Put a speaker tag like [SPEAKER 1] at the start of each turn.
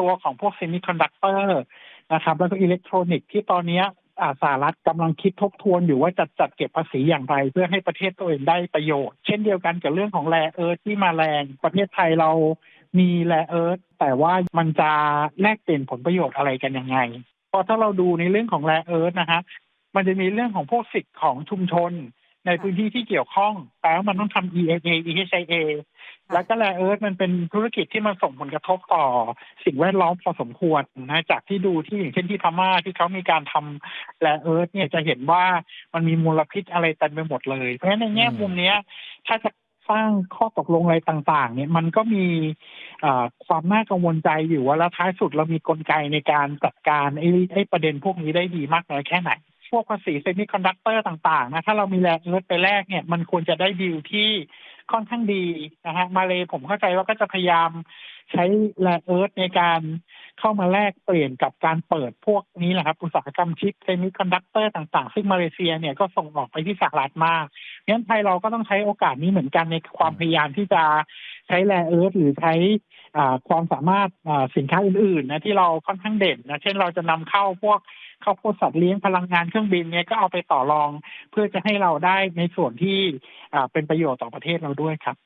[SPEAKER 1] ตัวของพวกเซมิคอนดักเตอร์นะครับแล้วก็อิเล็กทรอนิกส์ที่ตอนนี้สหรัฐกำลังคิดทบทวนอยู่ว่าจะจัดเก็บภาษีอย่างไร เพื่อให้ประเทศตัวเองได้ประโยชน์ เช่นเดียวกันกับเรื่องของแร่เอิร์ธที่มาแรงประเทศไทยเรามีแร่เอิร์ธแต่ว่ามันจะแลกเปลี่ยนผลประโยชน์อะไรกันยังไงพอถ้าเราดูในเรื่องของแร่เอิร์ธนะฮะมันจะมีเรื่องของพวกสิทธิ์ของชุมชน ในพื้นที่ที่เกี่ยวข้องแต่ว่ามันต้องทำ ESA EHIA แล้วก็แร่เอิร์ธมันเป็นธุรกิจที่มันส่งผลกระทบต่อสิ่งแวดล้อมพอสมควรนะจากที่ดูที่อย่างเช่นที่พม่าที่เขามีการทำแร่เอิร์ธเนี่ยจะเห็นว่ามันมีมลพิษอะไรเต็มไปหมดเลย เพราะฉะนั้นในแง่มุมนี้ถ้าจะสร้างข้อตกลงอะไรต่าง ๆ เนี่ยมันก็มีความน่ากังวลใจอยู่ว่าแล้วท้ายสุดเรามีกลไกในการจัดการไอ้ไอ้ประเด็นพวกนี้ได้ดีมากน้อยแค่ไหนพวกภาษีเซมิคอนดักเตอร์ต่างๆนะถ้าเรามีแร่เอิร์ธไปแรกเนี่ยมันควรจะได้ดีลที่ ค่อนข้างดีนะฮะมาเลยผมเข้าใจว่าก็จะพยายามใช้แร่เอิร์ธในการเข้ามาแลกเปลี่ยนกับการเปิดพวกนี้แหละครับ อุตสาหกรรมชิปเซมิคอนดักเตอร์ต่างๆ ซึ่งมาเลเซียเนี่ยก็ส่งออกไปที่สหรัฐมากงั้นไทยเราก็ต้องใช้โอกาสนี้เหมือนกันในความพยายามที่จะ ใช้แร่เอิร์ธหรือใช้ความสามารถสินค้าอื่นๆนะที่เราค่อนข้างเด่นนะเช่นเราจะนำเข้าพวกข้าวโพดสัตว์เลี้ยงพลังงานเครื่องบินเนี่ยก็เอาไปต่อรอง เพื่อจะให้เราได้ในส่วนที่เป็นประโยชน์ต่อประเทศเราด้วยครับ